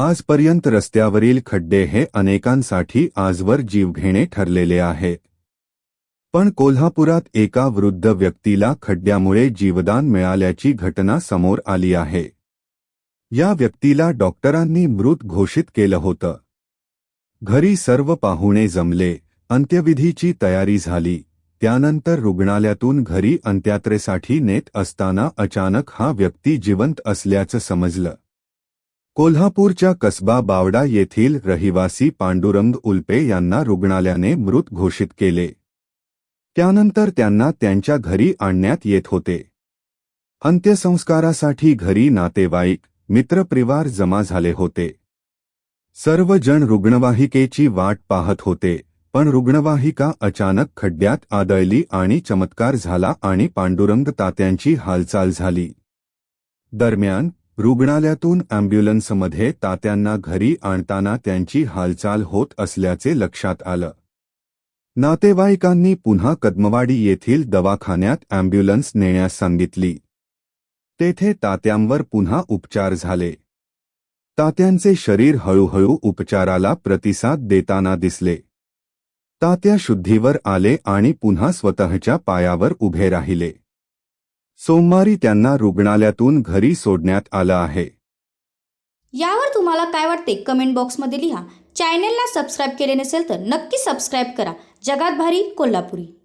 आजपर्यंत रस्त्यावरील खड्डे हे अनेकांसाठी आजवर जीवघेणे ठरलेले आहे. पण कोल्हापुरात एका वृद्ध व्यक्तीला खड्ड्यामुळे जीवदान मिळाल्याची घटना समोर आली आहे. या व्यक्तीला डॉक्टरांनी मृत घोषित केलं होतं. घरी सर्व पाहुणे जमले अंत्यविधीची तयारी झाली त्यानंतर रुग्णालयातून घरी अंत्यात्रेसाठी नेत असताना अचानक हा व्यक्ती जिवंत असल्याचं समजलं. कोल्हापूरच्या कसबा बावडा येथील रहिवासी पांडुरंग उल्पे यांना रुग्णालयाने मृत घोषित केले. त्यानंतर त्यांना त्यांच्या घरी आणण्यात येत होते. अंत्यसंस्कारासाठी घरी नातेवाईक मित्रपरिवार जमा झाले होते. सर्वजण रुग्णवाहिकेची वाट पाहत होते पण रुग्णवाहिका अचानक खड्ड्यात आदळली आणि चमत्कार झाला आणि पांडुरंग तात्यांची हालचाल झाली. दरम्यान रुग्णालयातून अँब्युलन्समध्ये तात्यांना घरी आणताना त्यांची हालचाल होत असल्याचे लक्षात आलं. नातेवाईकांनी पुन्हा कदमवाडी येथील दवाखान्यात अँब्युलन्स नेण्यास सांगितली. तेथे तात्यांवर पुन्हा उपचार झाले. तात्यांचे शरीर हळूहळू उपचाराला प्रतिसाद देताना दिसले. तात्या शुद्धीवर आले आणि पुन्हा स्वतःच्या पायावर उभे राहिले. सोमवारी त्यांना रुग्णालयातून घरी सोडण्यात आलं आहे. यावर तुम्हाला काय वाटते? कमेंट बॉक्समध्ये लिहा. चॅनेलला सबस्क्राईब केले नसेल तर नक्की सबस्क्राईब करा. जगात भारी कोल्हापुरी.